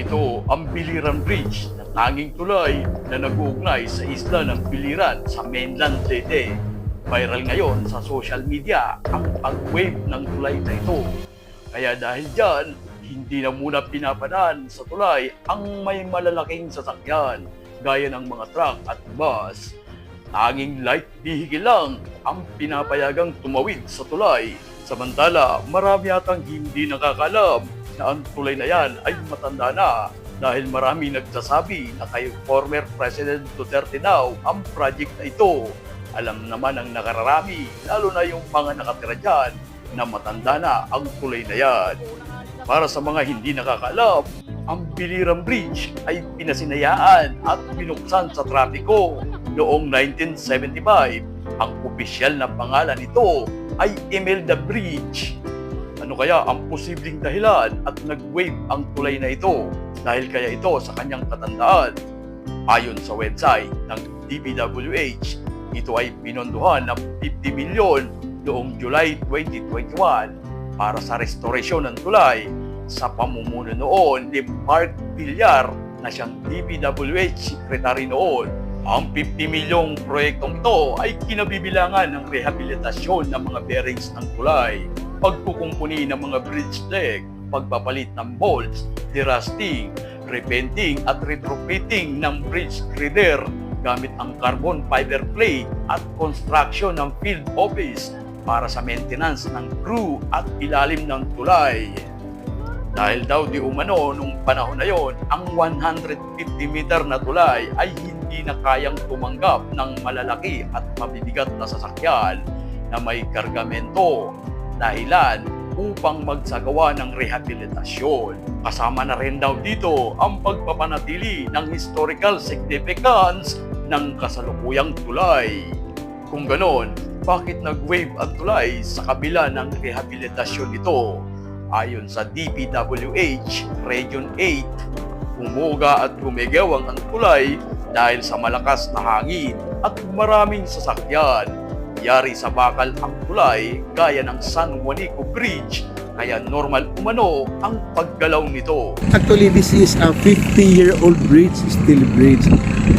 Ito ang Biliran Bridge na tanging tulay na nag-uugnay sa isla ng Biliran sa mainland Leyte. Viral ngayon sa social media ang pag-wave ng tulay na ito. Kaya dahil dyan, hindi na muna pinapadaan sa tulay ang may malalaking sasakyan gaya ng mga truck at bus. Tanging light vehicle lang ang pinapayagang tumawid sa tulay. Samantala, marami atang hindi nakakalam na ang tulay na yan ay matanda na dahil marami nagsasabi na kay former President Duterte daw ang project na ito. Alam naman ang nakararami, lalo na yung mga nakatira dyan, na matanda na ang tulay na yan. Para sa mga hindi nakakaalam, ang Biliran Bridge ay pinasinayaan at binuksan sa trapiko noong 1975. Ang opisyal na pangalan nito ay Imelda Bridge. Ano kaya ang posibleng dahilan at nag-wave ang tulay na ito? Dahil kaya ito sa kanyang katandaan. Ayon sa website ng DPWH, ito ay pinondohan ng 50 milyon noong July 2021 para sa restorasyon ng tulay sa pamumuno noon ni Mark Villar na siyang DPWH secretary noon. Ang 50 milyong proyektong ito ay kinabibilangan ng rehabilitasyon ng mga bearings ng tulay, pagkukumpuni ng mga bridge deck, pagpapalit ng bolts, derusting, repainting at retrofitting ng bridge girder gamit ang carbon fiber plate at construction ng field office para sa maintenance ng crew at ilalim ng tulay. Dahil daw di umano nung panahon na yon, ang 150 meter na tulay ay hindi na kayang tumanggap ng malalaki at mabibigat na sasakyan na may kargamento dahilan upang magsagawa ng rehabilitasyon. Kasama na rin daw dito ang pagpapanatili ng historical significance ng kasalukuyang tulay. Kung ganon, bakit nag-wave ang tulay sa kabila ng rehabilitasyon nito? Ayon sa DPWH Region 8, umuga at gumigawang ang tulay dahil sa malakas na hangin at maraming sasakyan. Yari sa bakal ang tulay gaya ng San Juanico Bridge kaya normal umano ang paggalaw nito. Actually, this is a 50-year-old bridge, steel bridge.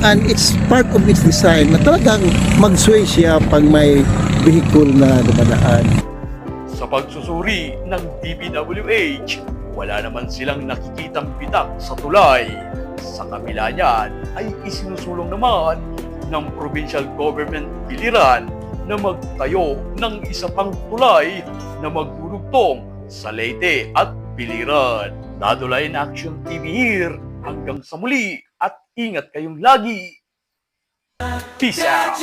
And it's part of its design na talagang mag-sway siya pag may vehicle na dumadaan. Sa pagsusuri ng DPWH, wala naman silang nakikitang pitak sa tulay. Sa kabila niyan ay isinusulong naman ng provincial government biliran na magtayo ng isa pang tulay na magdurugtong sa Leyte at Biliran. Dadulayan Action TV here hanggang sa muli at ingat kayong lagi. Peace out!